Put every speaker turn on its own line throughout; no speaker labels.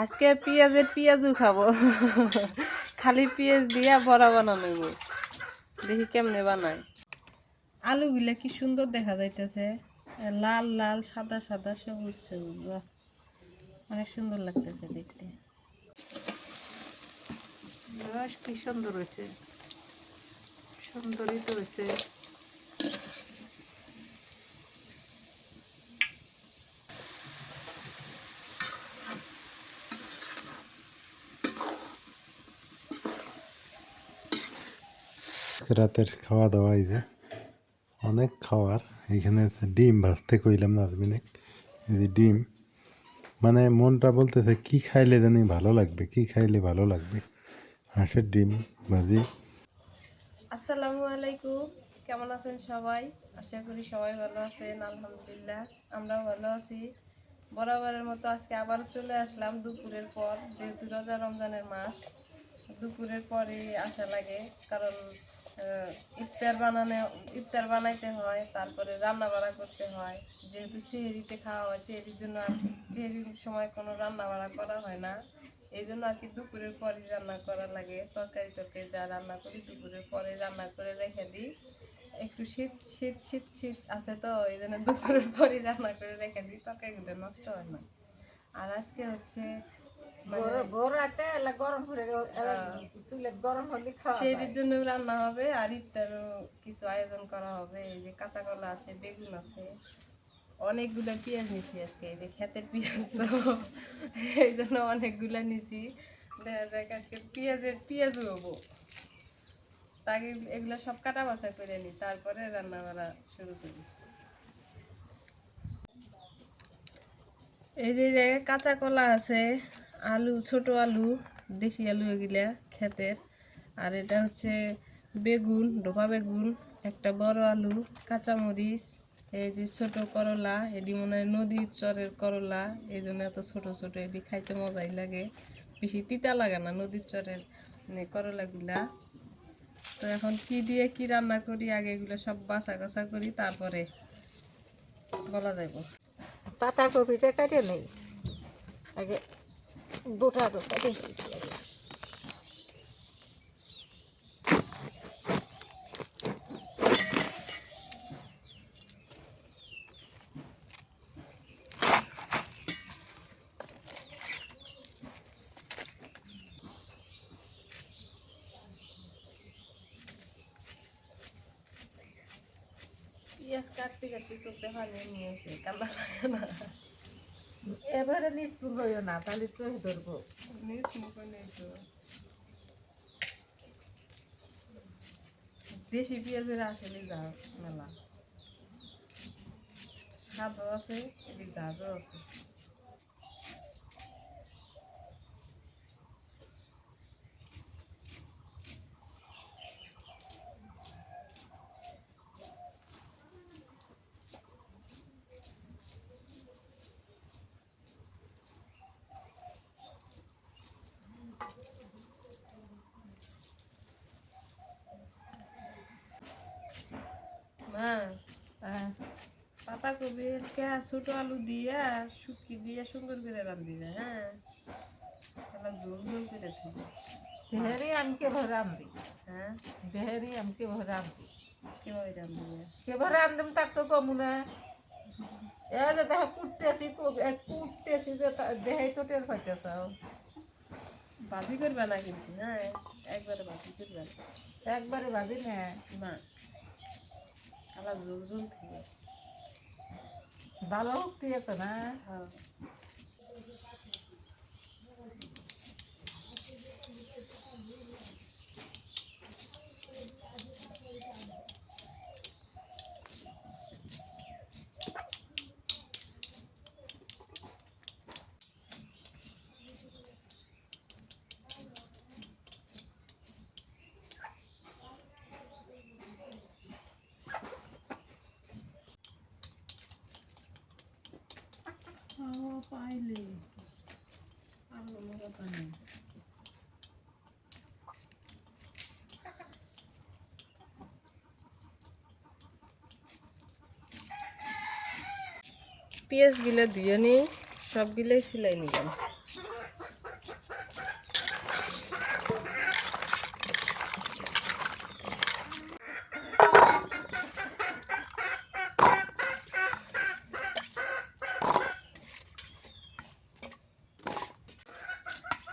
আজকে পেঁয়াজের পেঁয়াজও খাব। খালি পেঁয়াজ দিয়া বড়া বানানো। দেখি কেমনে বানায়। আলুগুলা কি সুন্দর দেখা যাইতেছে। লাল লাল, সাদা সাদা, সবুজ সবুজ। বাহ, অনেক সুন্দর লাগতেছে দেখতে।
কি সুন্দর হয়েছে। সুন্দরই তো হয়েছে।
রাতের খাওয়া দাওয়া, এই যে অনেক খাওয়ার। এখানে ডিম ভাজতে কইলাম নাজমিনে এই যে ডিম। মানে মনটা বলতেছে, কি খাইলে জানি ভালো লাগবে, কি খাইলে ভালো লাগবে? হাঁসের ডিম ভাজি।
আসসালামু আলাইকুম। কেমন আছেন সবাই? আশা করি সবাই ভালো আছেন, আলহামদুলিল্লাহ। আমরাও ভালো আছি। বরাবরের মতো আজকে আবার চলে আসলাম দুপুরের পর, যেহেতু রোজা রমজানের মাস। দুপুরের পরে আসা লাগে, কারণ ইফতার বানানো, ইফতার বানাইতে হয়, তারপরে রান্না বাড়া করতে হয়। যেহেতু সেহেরিতে খাওয়া হয় সেহেরির জন্য আর সেহেরির সময় কোনো রান্না বাড়া করা হয় না। এই জন্য আর কি দুপুরের পরে রান্না করা লাগে। তরকারি তরকারি যা রান্না করি, দুপুরের পরে রান্না করে রেখে দিই। একটু শীত শীত শীত শীত আছে তো, এই জন্য দুপুরের পরে রান্না করে রেখে দিই। তরকারিগুলো নষ্ট হয় না। আর আজকে হচ্ছে মানে
ভোরাতে গরম করে চুলে গরম হলে খাওয়া
জন্য রান্না হবে আর ইফতারও কিছু আয়োজন করা হবে এই যে কাঁচা কলা আছে বেগুন আছে অনেকগুলো পেঁয়াজ নিছি আজকে এই যে ক্ষেতের পেঁয়াজ তো এই জন্য অনেকগুলো নিছি। দেখা আজকে পেঁয়াজের হব। তাকে এগুলো সব কাটা বাছা করে নিই তারপরে রান্না করা শুরু করি। এই যে কাঁচা কলা আছে আলু, ছোট আলু, দেশি আলু এগুলা ক্ষেতের। আর এটা হচ্ছে বেগুন, ডোবা বেগুন, একটা বড় আলু, কাঁচামরিচ, এই যে ছোট করলা এটি মনে হয় নদীর চরের করলা, এই জন্য এত ছোট ছোট এটি খাইতে মজাই লাগে। বেশি তিতা লাগে না নদীর চরের মানে করলাগুলা। তো এখন কি দিয়ে কি রান্না করি, আগে এগুলো সব বাছা কাছা করি, তারপরে বলা যাইব।
পাতা কপিটা কাটে নেই? আগে কাটে নিয়েছি আগে।
পিঁয়াজ কাটতে কাটতে চোখতে পানি নিয়ে এসে কান্না লাগে না
এবারে নিষ্পুর হইও না, তাহলে চোখ ধরবো।
দেশি পেঁয়াজের আসলে যা মেলা। স্বাদও আছে ঝাঁজও আছে মা
হ্যাঁ
পাতাকপি আজকে ছোট আলু দিয়ে শুকি দিয়ে সুন্দর করে রান্ধি না হ্যাঁ? তাহলে ঝোল ঝোল করে থাকি
দেহেরি আমি কেভাবে রান্ধি
হ্যাঁ?
দেহেরি আমি কেভাবে রান্ধি
কীভাবে রান্ধবি
কেভাবে রান্ধম তার তো কমু না এ যে দেখো কুটতেছি কুটতেছি যে দেহেই তো টের পাইতেছ
ভাজি করবে না কিন্তু হ্যাঁ? একবারে ভাজি করবে
একবারে ভাজি না।
না। ঝোল ঝোল থেকে।
ভালো শক্তি আছে না?
হ্যাঁ
পাইলে আর কোনো কথা নেই।
পেঁয়াজ গিলে ধুয়ে নিই সবগুলোই সিলাই নিলাম।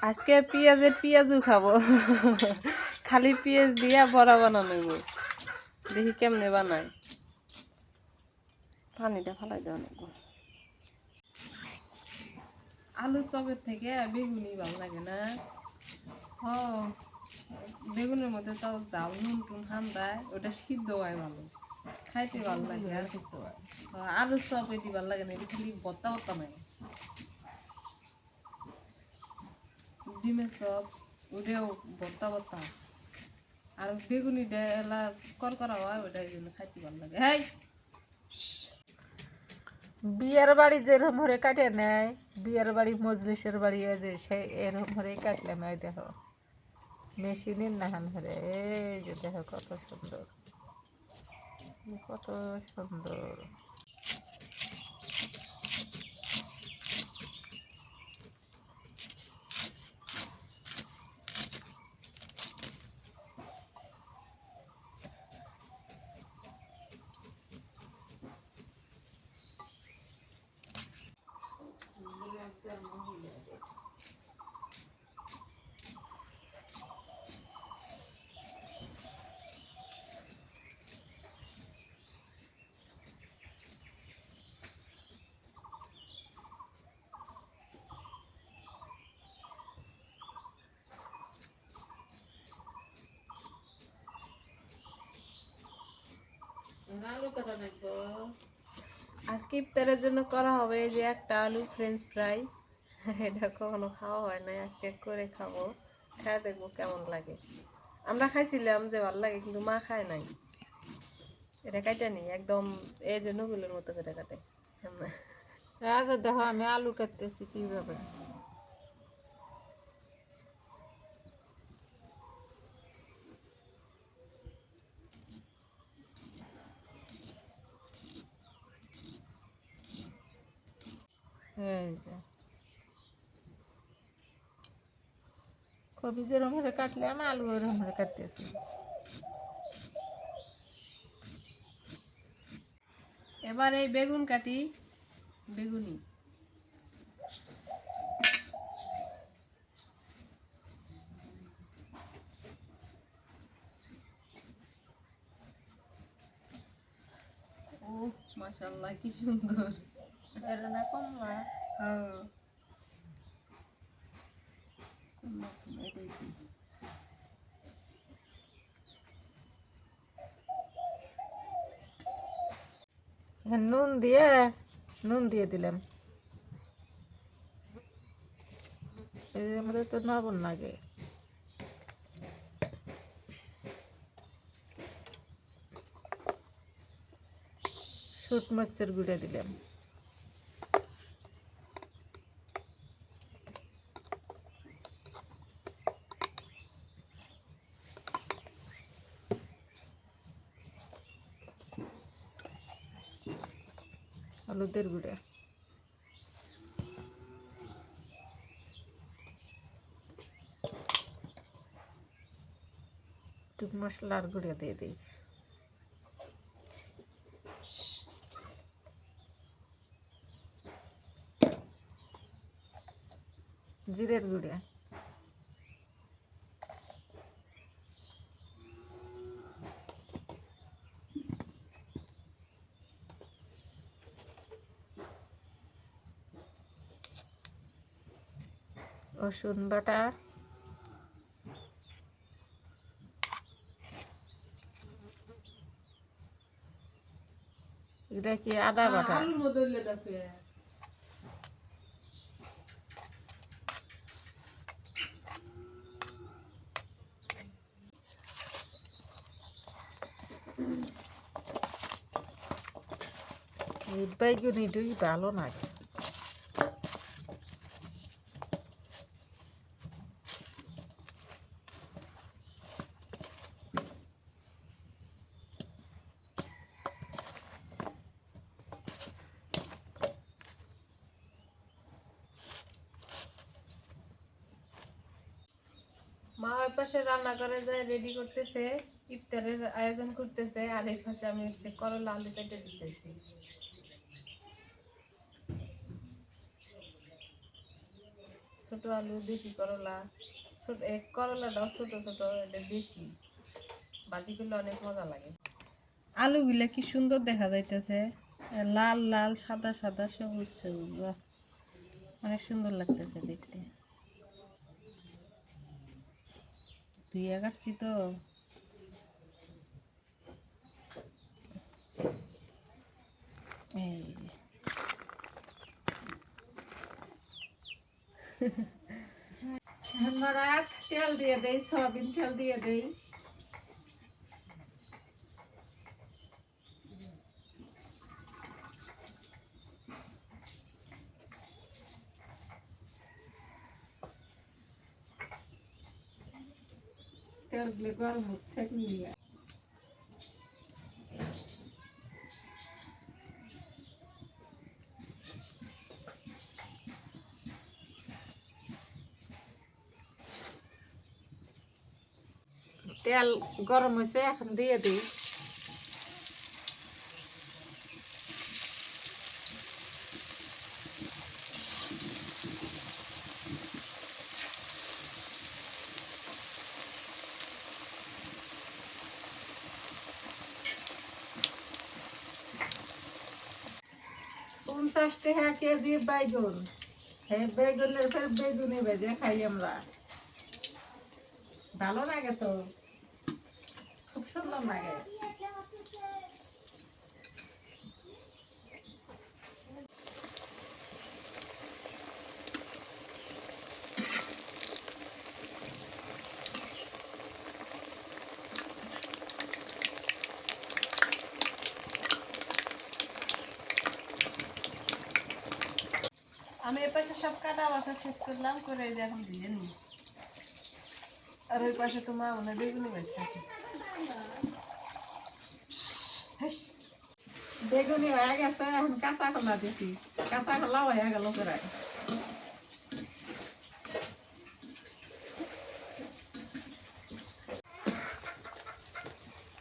আজকে পেঁয়াজের পেঁয়াজও খাব। খালি পেঁয়াজ দিয়া বড়া বানানো। দেখি কেমনে বানায়। পানিটা ফালাই দেওয়া লাগবো আলু চপের থেকে বেগুনি ভালো লাগে না। হ, বেগুনের মধ্যে তো জাল নুন টুন হান দেয় ওটা সিদ্ধ হয় ভালো। খাইতে ভালো লাগে আর আলু চপ এটি ভালো লাগে না, এটি খালি বত্তা বত্তা নাই ডিমের চপ ওটাও বত্তা বত্তা আর বেগুনি এলা কর করা হয় ওটা এই জন্য খাইতে ভালো লাগে। হ্যাঁ
বিয়ের বাড়ি যেরকম হরে কাটে নেয় বিয়ের বাড়ি, মজলিসের বাড়ি যে সে এরকম হরে কাটলাম এই দেখো। মেশিনের নাহান হরে এই যে দেখো কত সুন্দর। কত সুন্দর।
আজকে ইফতারের জন্য করা হবে যে একটা আলু ফ্রেঞ্চ ফ্রাই এটা কখনো খাওয়া হয় না আজকে করে খাব। খায় দেখব কেমন লাগে। আমরা খাইছিলাম যে ভালো লাগে, কিন্তু মা খায় নাই। এটা কাইটা নি একদম এই যে নগুলের মতো করে কাটে।
আচ্ছা দেখো আমি আলু কাটতেছি কীভাবে। যে কবি যেরকম করে কাটলে আমি আলু ওরকম করে কাটতেছি।
এবার এই বেগুন কাটি, বেগুনি। মাশাল্লাহ কি সুন্দর
এটা না কমলা
হ্যাঁ কুমড়া, কুমড়া, এটাই কি?
হ্যাঁ, নুন দিয়ে নুন দিয়ে দিলাম। এই আমাদের তো লবণ লাগে। শুট মরিচের গুঁড়ে দিলাম। হলুদের গুঁড়ে একটু মশলার গুঁড়ে দিয়ে দিই জিরের গুঁড়ে রসুন বাটা। এটা কি আদা বাটা? এই বেগুনি দুই ভালো লাগে।
মা ওই পাশে রান্না করে যায় রেডি করতেছে, ইফতারের আয়োজন করতেছে, আর এই পাশে আমি হচ্ছে করলা আলু কেটে দিতেছি। ছোট আলু, দেশি করলা, ছোট করলাটাও ছোট ছোট, এটা দেশি। ভাজি করলে অনেক মজা লাগে। আলুগুলা কি সুন্দর দেখা যাইতেছে। লাল লাল, সাদা সাদা, সবুজ সবুজ অনেক সুন্দর লাগতেছে দেখতে। ধুইয়া কাটছি তো এই যে।
তেল দিয়ে দেই সয়াবিন তেল দিয়ে দেই গরম হচ্ছে তেল গরম হয়েছে এখন দিয়ে দিই পঞ্চাশ টাকা কেজি বেগুন। সেই বেগুনের ফের বেগুনি ভেজে খাই আমরা। ভালো লাগে তো? খুব সুন্দর লাগে
আমি এ পাশে সব কাটা বাছা শেষ করলাম, করে এখন দিয়ে নি আর ওই পাশে তো মা মনে বেগুনি বাজতেছে
বেগুনি হয়ে গেছে, এখন কাঁচা কলা দিছি। কাঁচা কলা হয়ে গেল প্রায়।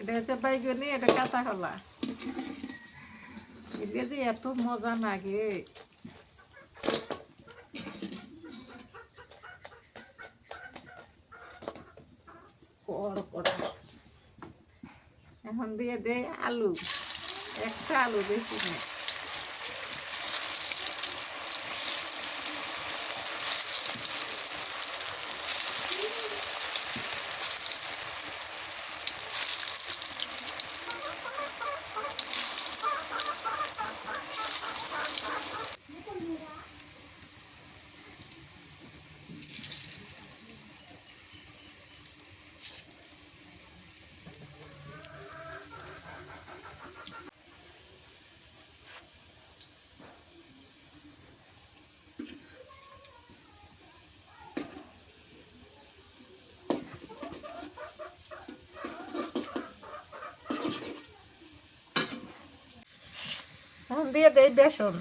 এটা হচ্ছে বেগুনি, এটা কাঁচা কলা এটা এত মজা লাগে। কড় কড় এখন দিয়ে দে আলু একটা আলু বেশি না এখন দিয়ে দেই বেসন।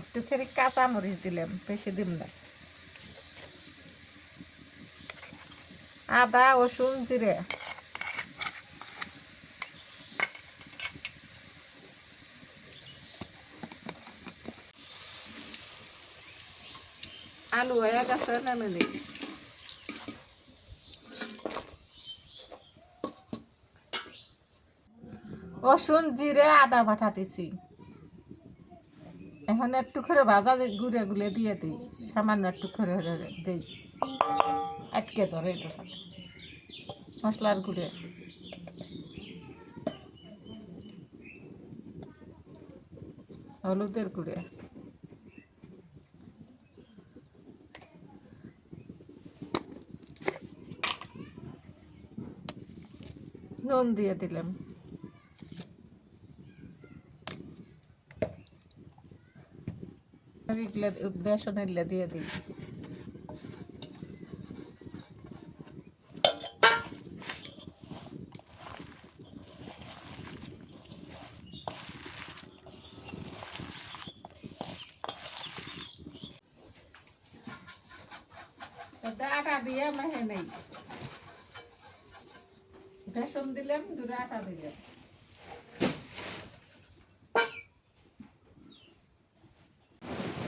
একটু খেয়ে কাঁচা মরিচ দিলাম, বেশি দিম না। আদা, রসুন, জিরে। আলু হয়ে গেছে নামে নিই রসুন জিরে আদা দিছি। এখন একটু করে ভাজা গুঁড়ে গুলে দিয়ে দিই। সামান্য একটু করে দিই। আটকে ধরে মশলার গুঁড়ে। হলুদের গুঁড়ে। নুন দিয়ে দিলাম। এগুলা বেসন দিয়ে দিই আটা দিয়ে মেহে নেই বেসন দিলাম দূরে আটা দিলাম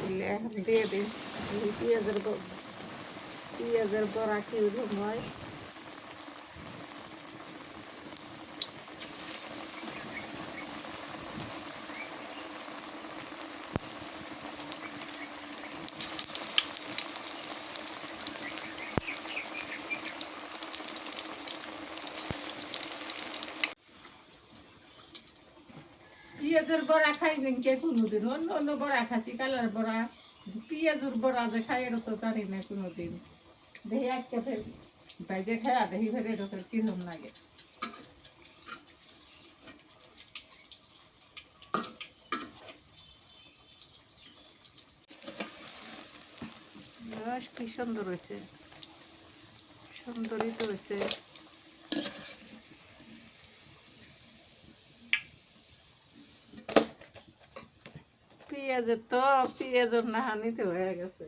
এলে এখন দিয়ে দিন এই পেঁয়াজের ব- পেঁয়াজের কি হয় পেঁয়াজের বড়া খাই কে কোনোদিন। অন্য অন্য বড়া খাচ্ছি, কালার বড়া। পেঁয়াজের বড়া যে খাই, এটা তো জানি না কোনোদিন। দেখি কি সুন্দর হয়েছে। সুন্দরই তো হয়েছে। পেঁয়াজের তো পেঁয়াজের নাহানিতে হয়ে গেছে।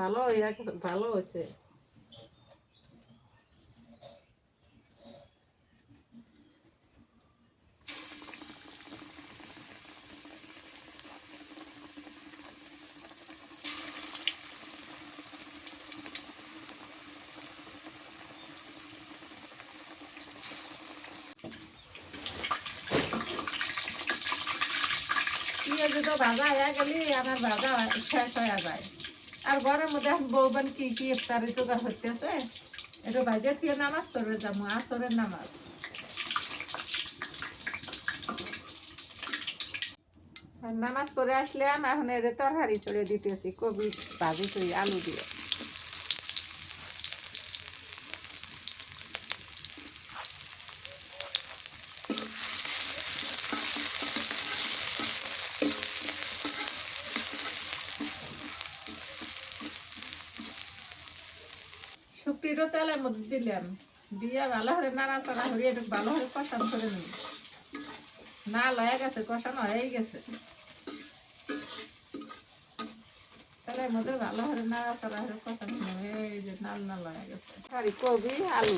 ভালো গেছে ভালো হয়েছে। পেঁয়াজ তো ভাজা হয়ে গেলি আমার ভাজা শেষ হয়ে যায়। আর ঘরের মধ্যে বউ বৌবান কি কি ইফতারি জোগাড় হইতেছে, এটা ভাজে দিয়ে নামাজ পড়বে যাব, আসরের নামাজ। নামাজ পড়ে আসলাম এখন এদের তরকারি চড়ে দিতেছি, কবি ভাজি চড়ি আলু দিয়ে। শুকরিটা তেলের মধ্যে দিলাম। দিয়ে ভালো করে নাড়াচাড়া করে একটু ভালো করে কষানো করে নিই না, লয়ে গেছে কষানো হয়ে গেছে। তেলের মধ্যে ভালো করে নাড়াচাড়া করে কষানো এই যে, নাল না লয়ে গেছে। কবি, আলু।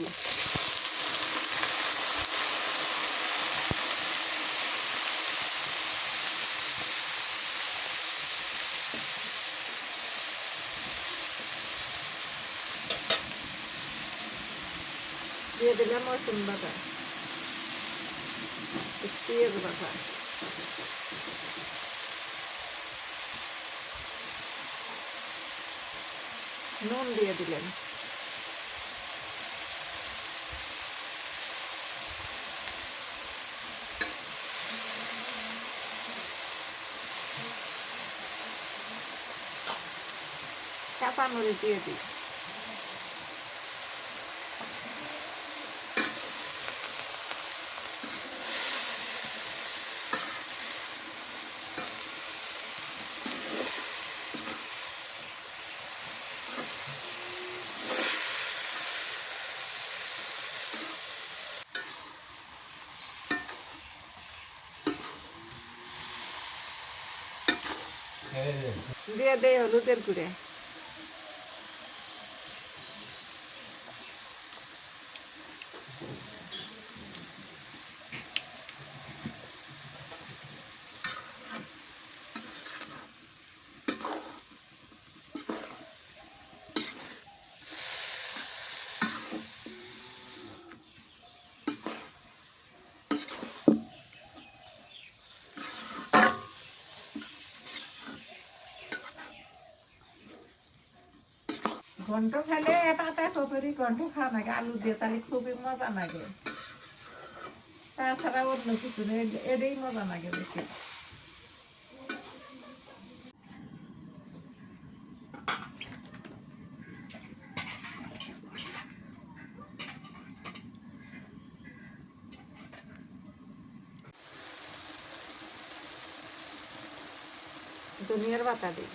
দিয়ে দিলাম রসুন বাটা পেঁয়াজ বাটা নুন দিয়ে দিলেন চাপা মরিচ দিয়ে দিই দিয়ে হলুদের গুঁড়ে। ঘন্ট খেলে পাতা খপরি ঘন্ট খাওয়া লাগে আলু দিয়ে তাহলে খুবই মজা লাগে তাছাড়া অন্য কিছু নেই মজা লাগে বেশি ধনিয়ার পাতা দিই।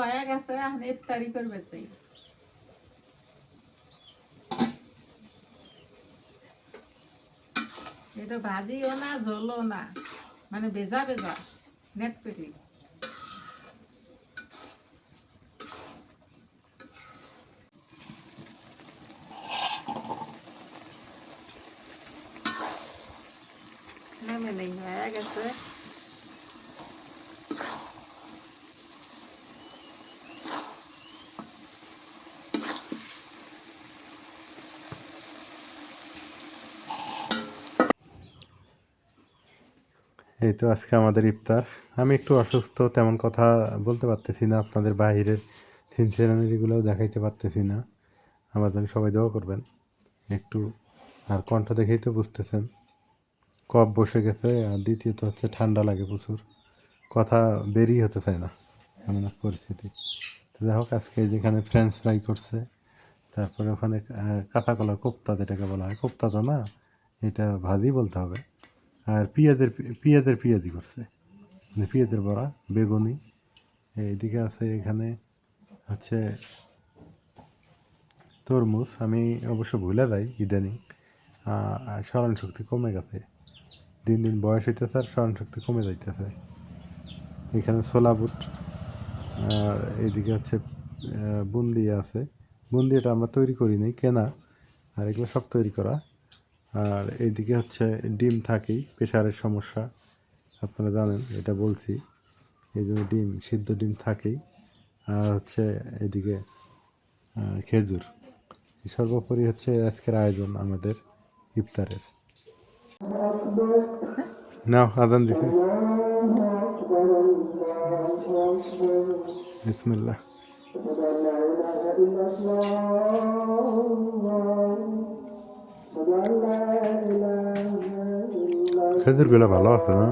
হয়ে গেছে এখন ইফতারি করবে চাই এটা ভাজিও না, ঝোলও না। মানে বেজা বেজা নেট পেটি নেমে নেই হয়ে গেছে
এই তো আজকে আমাদের ইফতার। আমি একটু অসুস্থ, তেমন কথা বলতে পারতেছি না, আপনাদের বাইরের সিনসিয়ারিগুলোও দেখাইতে পারতেছি না। আমার জন্য সবাই দোয়া করবেন, একটু আর কণ্ঠ দেখেই তো বুঝতেছেন। কফ বসে গেছে, আর দ্বিতীয়ত হচ্ছে ঠান্ডা লাগে প্রচুর। কথা বেরিয়ে হতে চায় না, এমন এক পরিস্থিতি। তো যাই হোক, আজকে যেখানে ফ্রেঞ্চ ফ্রাই করছে, তারপরে ওখানে কাঁচা কলার কোপ্তা যেটাকে বলা হয়, কোপ্তা তো না এটা ভাজি বলতে হবে। আর পিঁয়াজের পিঁয়াজের পিঁয়াজি করছে। পিঁয়াজের বড়া, বেগুনি এইদিকে আছে এখানে হচ্ছে তরমুজ। আমি অবশ্য ভুলে যাই, ইদানিং। স্মরণ শক্তি কমে গেছে। দিন দিন বয়স হইতেছে আর স্মরণ শক্তি কমে যাইতেছে। এখানে ছোলা বুট, আর এইদিকে হচ্ছে বুন্দি আছে। বুন্দিটা আমরা তৈরি করি নাই, কেনা। আর এগুলো সব তৈরি করা। আর এইদিকে হচ্ছে ডিম থাকেই প্রেশারের সমস্যা। আপনারা জানেন, এটা বলছি। এই জন্য ডিম, সিদ্ধ ডিম থাকেই। আর হচ্ছে এদিকে খেজুর। সর্বোপরি হচ্ছে আজকের আয়োজন আমাদের ইফতারের। নাও, আদান দিকে খেজুরগুলো ভালো আছে না?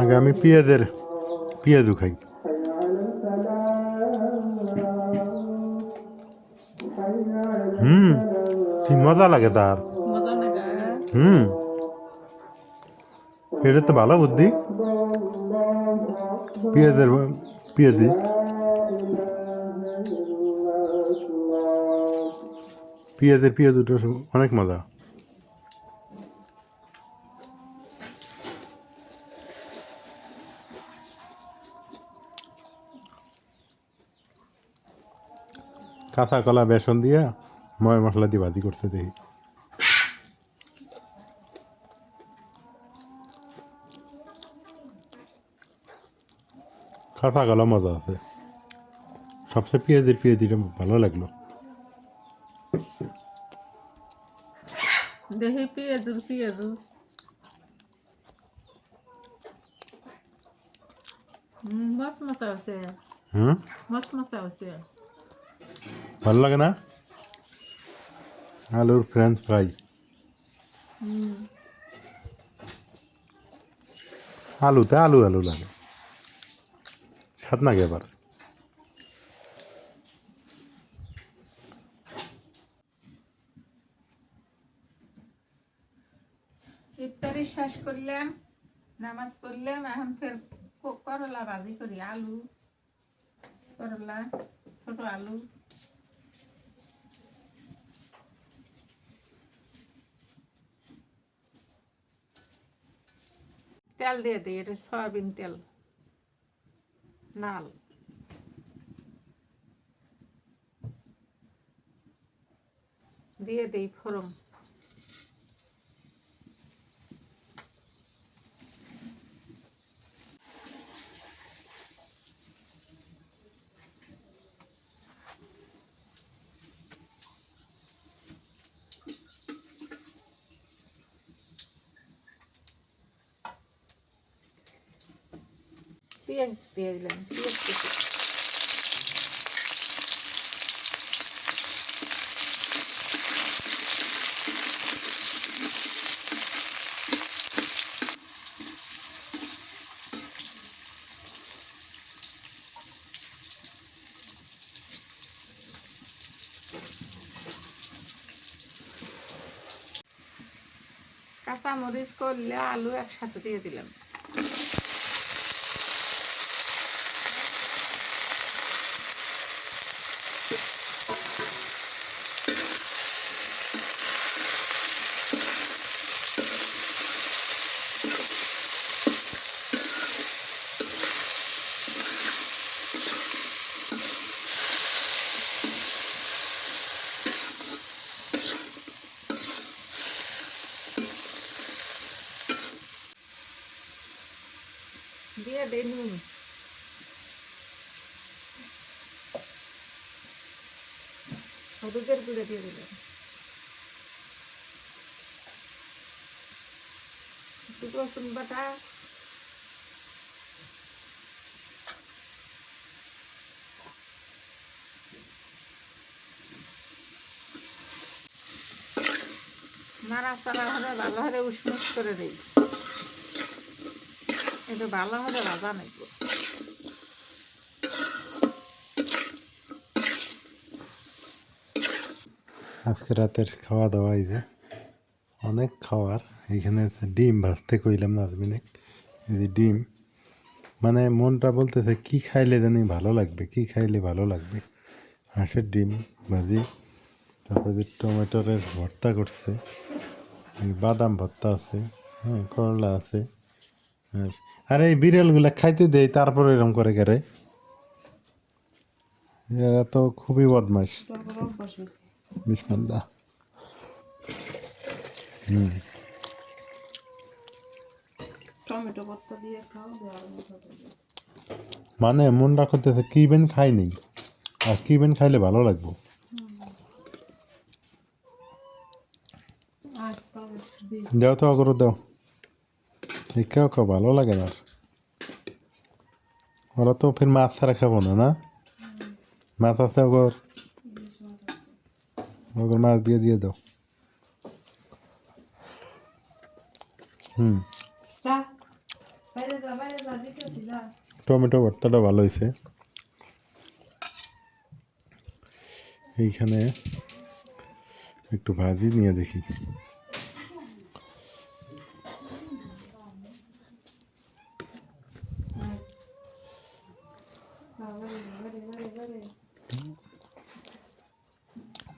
আগে আমি পেঁয়াজের পেঁয়াজও খাই। কি মজা লাগে তার? হুম। এটা তো ভালো বুদ্ধি। পেঁয়াজের পেঁয়াজি। পেঁয়াজের পেঁয়াজ ওটা অনেক মজা। কাঁচা কলা, বেসন দিয়া ময় মশলা দিয়ে ভাজি করতে দেখি কাঁচা কলা মজা আছে সবচেয়ে পেঁয়াজের পেঁয়াজিটা ভালো লাগল
দেখি পেঁয়াজুর পেঁয়াজু হুম মস মশা আছে
হুম
মস মশা আছে
ভালো লাগে না আলুর ফ্রেঞ্চ ফ্রাই আলুতে আলু আলু লাগে স্বাদ নাগে আবার?
ইফতারি শেষ করলাম, নামাজ পড়লাম, এখন ফের করলা ভাজি করি, আলু, করলা, ছোট আলু। তেল দিয়ে দিই এটা সয়াবিন তেল নাল। দিয়ে দিই ফোড়ন। দিয়ে দিলাম কাঁচামরিচ করলে আলু একসাথে দিয়ে দিলাম হলুদের গুঁড়ো দিয়ে দিলাম। রসুন বাটা। ভালো হলে উষ্ণ করে দিই। এটা ভালো হলে ভাজা নেই
আজকে রাতের খাওয়া দাওয়া এই যে, অনেক খাওয়ার। এখানে ডিম ভাজতে কইলাম না নাজমিনে। এই যে ডিম। মানে মনটা বলতেছে, কি খাইলে জানি ভালো লাগবে, কি খাইলে ভালো লাগবে? হাঁসের ডিম ভাজি, তারপর যে টমেটোরের ভর্তা করছে বাদাম ভর্তা আছে হ্যাঁ করলা আছে, আর এই বিড়ালগুলো খাইতে দেয়, তারপর এরকম করে কেরে। এরা তো খুবই বদমাস বিসমিল্লাহ।
টমেটো ভর্তা দিয়ে খাও।
মানে মনটা করতেছে কি বেন খাইনি আর কি বেন খাইলে ভালো লাগবো। দেও। তো করে দাও। কেউ কেউ ভালো লাগে না। ওরা তো ফির মাছ ছাড়া খাব না না? মাছ আছে ওগর। ওগর মাছ দিয়ে দিয়ে দাও। হুম। টমেটো ভর্তাটা ভালো হয়েছে। এইখানে একটু ভাজি নিয়ে দেখি।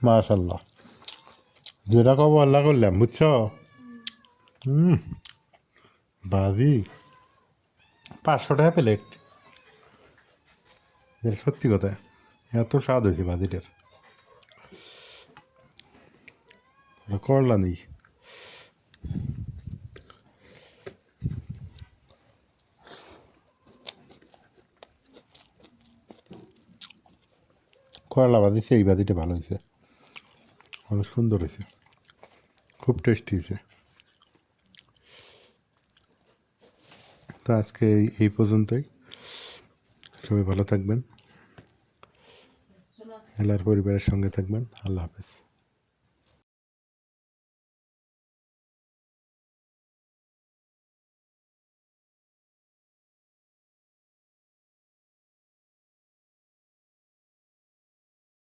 মাশাল্লাহ যেটা কব আল্লাহ করলাম, বুঝছ? হুম বাজি। পাঁচশো টাকা প্লেট। সত্যি কথা, এত স্বাদ হয়েছে বাজিটার। করলা নেই। করলা ভাজিছে এই বাজিটা ভালো হয়েছে। অনেক সুন্দর হয়েছে। খুব টেস্টি হয়েছে। তো আজকে এই এই পর্যন্তই। সবাই ভালো থাকবেন। এলার পরিবারের সঙ্গে থাকবেন। আল্লাহ হাফেজ।